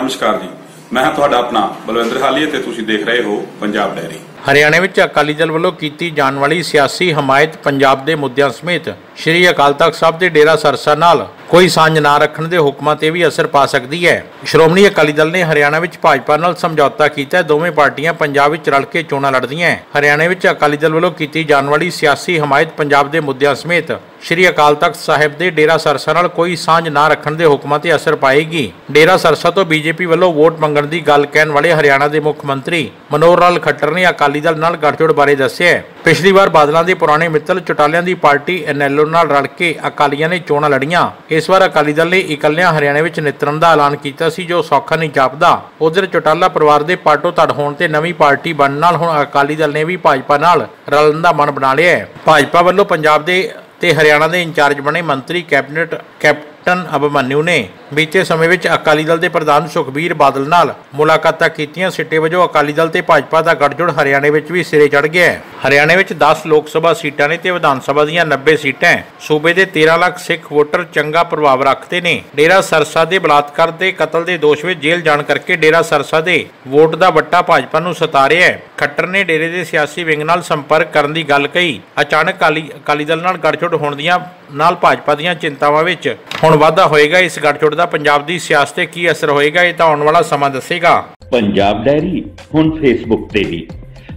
ਨਮਸਕਾਰ ਜੀ। ਮੈਂ ਹਾਂ ਤੁਹਾਡਾ ਆਪਣਾ ਬਲਵਿੰਦਰ ਹਾਲੀਆ ਤੇ ਤੁਸੀਂ ਦੇਖ ਰਹੇ ਹੋ ਪੰਜਾਬ ਡੈਰੀ। ਹਰਿਆਣਾ ਵਿੱਚ ਅਕਾਲੀ ਦਲ ਵੱਲੋਂ ਕੀਤੀ ਜਾਣ ਵਾਲੀ ਸਿਆਸੀ ਹਮਾਇਤ ਪੰਜਾਬ ਦੇ ਮੁੱਦਿਆਂ ਸਮੇਤ ਸ਼੍ਰੀ ਅਕਾਲ ਤਖਤ ਸਾਹਿਬ ਦੇ ਡੇਰਾ ਸਰਸਾ ਨਾਲ ਕੋਈ ਸਾਂਝ ਨਾ ਰੱਖਣ ਦੇ ਹੁਕਮਾਂ ਤੇ ਵੀ ਅਸਰ ਪਾ ਸਕਦੀ ਹੈ। ਸ਼੍ਰੋਮਣੀ ਅਕਾਲੀ ਦਲ ਨੇ ਹਰਿਆਣਾ ਵਿੱਚ ਭਾਜਪਾ ਨਾਲ ਸਮਝੌਤਾ ਕੀਤਾ ਹੈ। ਦੋਵੇਂ ਪਾਰਟੀਆਂ ਪੰਜਾਬ ਵਿੱਚ ਰਲ ਕੇ ਚੋਣਾਂ ਲੜਦੀਆਂ ਹਰਿਆਣਾ ਵਿੱਚ ਅਕਾਲੀ ਦਲ ਵੱਲੋਂ ਕੀਤੀ ਜਾਣ ਵਾਲੀ ਸਿਆਸੀ ਹਮਾਇਤ ਪੰਜਾਬ ਦੇ ਮੁੱਦਿਆਂ ਸਮੇਤ ਸ਼੍ਰੀ ਅਕਾਲ ਤਖਤ ਸਾਹਿਬ ਦੇ ਡੇਰਾ ਸਰਸਾ ਨਾਲ ਕੋਈ ਸਾਂਝ ਨਾ ਰੱਖਣ ਦੇ ਹੁਕਮਾਂ ਤੇ ਅਸਰ ਪਾਏਗੀ। ਡੇਰਾ ਸਰਸਾ ਤੋਂ ਬੀਜੇਪੀ ਵੱਲੋਂ ਵੋਟ ਮੰਗਣ ਦੀ ਗੱਲ ਕਹਿਣ ਵਾਲੇ ਹਰਿਆਣਾ ਦੇ ਮੁੱਖ ਮੰਤਰੀ ਮਨੋਹਰ ਲਾਲ ਖੱਟਰ ਨੇ ਅਕਾਲੀ ਦਲ ਨਾਲ ਗੱਠਜੋੜ ਬਾਰੇ ਦੱਸਿਆ ਪਿਛਲੀ ਵਾਰ ਬਾਦਲਾਂ ਦੇ ਪੁਰਾਣੇ ਮਿੱਤਰ ਚਟਾਲਿਆਂ ਦੀ ਪਾਰਟੀ ਐਨਐਲਓ ਨਾਲ ਰਲ ਕੇ ਅਕਾਲੀਆਂ ਨੇ ਚੋਣਾਂ ਲੜੀਆਂ। ਇਸ ਵਾਰ ਅਕਾਲੀ ਦਲ ਨੇ ਇਕੱਲਿਆਂ ਹਰਿਆਣਾ ਵਿੱਚ ਨਿਤਰਨ ਦਾ ਐਲਾਨ ਕੀਤਾ ਸੀ, ਜੋ ਸੌਖਾ ਨਹੀਂ ਜਾਪਦਾ। ਉਧਰ ਚਟਾਲਾ ਪਰਿਵਾਰ ਦੇ ਪਾਟੋ ਧੜ ਹੋਣ ਤੇ ਨਵੀਂ ਪਾਰਟੀ ਬਣਨ ਨਾਲ ਹੁਣ ਅਕਾਲੀ ਦਲ ਨੇ ਵੀ ਭਾਜਪਾ ਨਾਲ ਰਲਣ ਦਾ ਮਨ ਬਣਾ ਲਿਆ ਹੈ। ਭਾਜਪਾ ਵੱਲੋਂ ਪੰਜਾਬ ਦੇ ਤੇ ਹਰਿਆਣਾ ਦੇ ਇੰਚਾਰਜ ਬਣੇ ਮੰਤਰੀ ਕੈਬਨਿਟ ਕੈਪਟਨ ਅਭਮਨਿਊ ਨੇ ਬੀਤੇ ਸਮੇਂ ਵਿੱਚ ਅਕਾਲੀ ਦਲ ਦੇ ਪ੍ਰਧਾਨ ਸੁਖਬੀਰ ਬਾਦਲ ਨਾਲ ਮੁਲਾਕਾਤਾਂ ਕੀਤੀਆਂ। ਸਿੱਟੇ ਵਜੋਂ ਅਕਾਲੀ ਦਲ ਤੇ ਭਾਜਪਾ ਦਾ ਗੱਠਜੋੜ ਹਰਿਆਣੇ ਵਿੱਚ ਵੀ ਸਿਰੇ ਚੜ ਗਿਆ ਹੈ। ਹਰਿਆਣੇ ਵਿੱਚ 10 ਲੋਕ ਸਭਾ ਸੀਟਾਂ ਨੇ ਤੇ ਵਿਧਾਨ ਸਭਾ ਦੀਆਂ 90 ਸੀਟਾਂ ਹੈ। ਸੂਬੇ ਦੇ 13 ਲੱਖ ਸਿੱਖ ਵੋਟਰ ਚੰਗਾ ਪ੍ਰਭਾਵ ਰੱਖਦੇ ਨੇ। ਡੇਰਾ ਸਰਸਾ ਦੇ ਬਲਾਤਕਾਰ ਤੇ ਕਤਲ ਦੇ ਦੋਸ਼ ਵਿੱਚ ਜੇਲ੍ਹ ਜਾਣ ਕਰਕੇ ਡੇਰਾ ਸਰਸਾ ਦੇ ਵੋਟ ਦਾ ਵੱਟਾ ਭਾਜਪਾ ਨੂੰ ਸਤਾ ਰਿਹਾ ਹੈ। ਖੱਟਰ ਨੇ ਡੇਰੇ ਦੇ ਸਿਆਸੀ ਵਿੰਗ ਨਾਲ ਸੰਪਰਕ ਕਰਨ ਦੀ ਗੱਲ ਕਹੀ। ਅਚਾਨਕ ਅਕਾਲੀ ਅਕਾਲੀ ਦਲ ਨਾਲ ਗੱਠਜੋੜ ਹੋਣ ਦੀਆਂ ਨਾਲ ਭਾਜਪਾ ਦੀਆਂ ਚਿੰਤਾਵਾਂ ਵਿੱਚ ਹੁਣ ਵਾਧਾ ਹੋਏਗਾ। ਇਸ ਗੱਠਜੋੜ ਦਾ ਪੰਜਾਬ ਦੀ ਸਿਆਸਤ ਤੇ ਕੀ ਅਸਰ ਹੋਏਗਾ ਇਹ ਤਾਂ ਆਉਣ ਵਾਲਾ ਸਮਾਂ ਦੱਸੇਗਾ। ਪੰਜਾਬ ਡਾਇਰੀ, ਹੁਣ ਫੇਸਬੁੱਕ ਤੇ ਵੀ।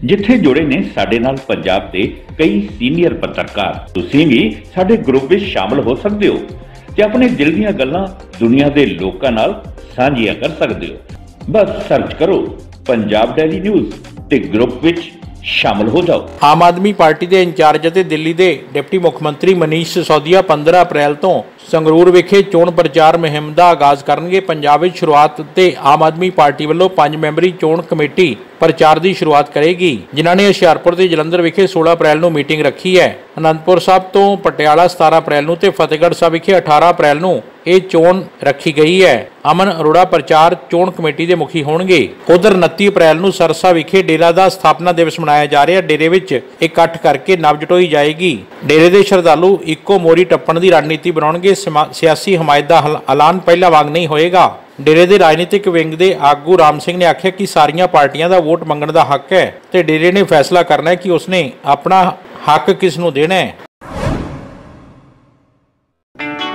ਜਿੱਥੇ ਜੁੜੇ ਨੇ ਸਾਡੇ ਨਾਲ ਪੰਜਾਬ ਦੇ ਕਈ ਸੀਨੀਅਰ ਪੱਤਰਕਾਰ। ਤੁਸੀਂ ਵੀ ਸਾਡੇ ਗਰੁੱਪ ਵਿੱਚ ਸ਼ਾਮਲ ਹੋ ਸਕਦੇ ਹੋ ਤੇ ਆਪਣੇ ਦਿਲ ਦੀਆਂ ਗੱਲਾਂ ਦੁਨੀਆ ਦੇ ਲੋਕਾਂ ਨਾਲ ਸਾਂਝੀਆਂ ਕਰ ਸਕਦੇ ਹੋ। ਬਸ ਸਰਚ ਕਰੋ ਪੰਜਾਬ ਡਾਇਰੀ ਨਿਊਜ਼ ਤੇ ਗਰੁੱਪ ਵਿੱਚ ਸ਼ਾਮਲ ਹੋ ਜਾਓ। ਆਮ ਆਦਮੀ ਪਾਰਟੀ ਦੇ ਇੰਚਾਰਜ ਅਤੇ ਦਿੱਲੀ ਦੇ ਡਿਪਟੀ ਮੁੱਖ ਮੰਤਰੀ ਮਨੀਸ਼ ਸਿਸੋਦੀਆ 15 ਅਪ੍ਰੈਲ ਤੋਂ ਸੰਗਰੂਰ ਵਿਖੇ ਚੋਣ ਪ੍ਰਚਾਰ ਮੁਹਿੰਮ ਦਾ ਆਗਾਜ਼ ਕਰਨਗੇ। ਪੰਜਾਬ ਵਿੱਚ ਸ਼ੁਰੂਆਤ ਤੇ ਆਮ ਆਦਮੀ ਪਾਰਟੀ ਵੱਲੋਂ ਪੰਜ ਮੈਂਬਰੀ ਚੋਣ ਕਮੇਟੀ ਪ੍ਰਚਾਰ ਦੀ ਸ਼ੁਰੂਆਤ ਕਰੇਗੀ। ਜਿਨ੍ਹਾਂ ਨੇ ਹੁਸ਼ਿਆਰਪੁਰ ਤੇ ਜਲੰਧਰ ਵਿਖੇ 16 ਅਪ੍ਰੈਲ ਨੂੰ ਮੀਟਿੰਗ ਰੱਖੀ ਹੈ। ਅਨੰਦਪੁਰ ਸਾਹਿਬ ਤੋਂ ਪਟਿਆਲਾ 17 ਅਪ੍ਰੈਲ ਨੂੰ ਤੇ ਫਤਿਹਗੜ੍ਹ ਸਾਹਿਬ ਵਿਖੇ 18 ਅਪ੍ਰੈਲ ਨੂੰ ਇਹ ਚੋਣ ਰੱਖੀ ਗਈ ਹੈ। ਅਮਨ ਅਰੋੜਾ ਪ੍ਰਚਾਰ ਚੋਣ ਕਮੇਟੀ ਦੇ ਮੁਖੀ ਹੋਣਗੇ। ਉਧਰ 29 ਅਪ੍ਰੈਲ ਨੂੰ ਸਰਸਾ ਵਿਖੇ ਡੇਰਾ ਦਾ ਸਥਾਪਨਾ ਦਿਵਸ ਮਨਾਇਆ ਜਾ ਰਿਹਾ। ਡੇਰੇ ਵਿੱਚ ਇਕੱਠ ਕਰਕੇ ਨਵਜਟੋਈ ਜਾਏਗੀ। ਡੇਰੇ ਦੇ ਸ਼ਰਧਾਲੂ ਇੱਕੋ ਮੋਰੀ ਟੱਪਣ ਦੀ ਰਣਨੀਤੀ ਬਣਾਉਣਗੇ। ਸਮਾ- ਸਿਆਸੀ ਹਮਾਇਤ ਦਾ ਹਲ- ਐਲਾਨ ਪਹਿਲਾਂ ਵਾਂਗ ਨਹੀਂ ਹੋਏਗਾ। ਡੇਰੇ ਦੇ ਰਾਜਨੀਤਿਕ ਵਿੰਗ ਦੇ ਆਗੂ ਰਾਮ ਸਿੰਘ ਨੇ ਆਖਿਆ ਕਿ ਸਾਰੀਆਂ ਪਾਰਟੀਆਂ ਦਾ ਵੋਟ ਮੰਗਣ ਦਾ ਹੱਕ ਹੈ ਤੇ ਡੇਰੇ ਨੇ ਫੈਸਲਾ ਕਰਨਾ ਹੈ ਕਿ ਉਸਨੇ ਆਪਣਾ ਹੱਕ ਕਿਸ ਨੂੰ ਦੇਣਾ ਹੈ।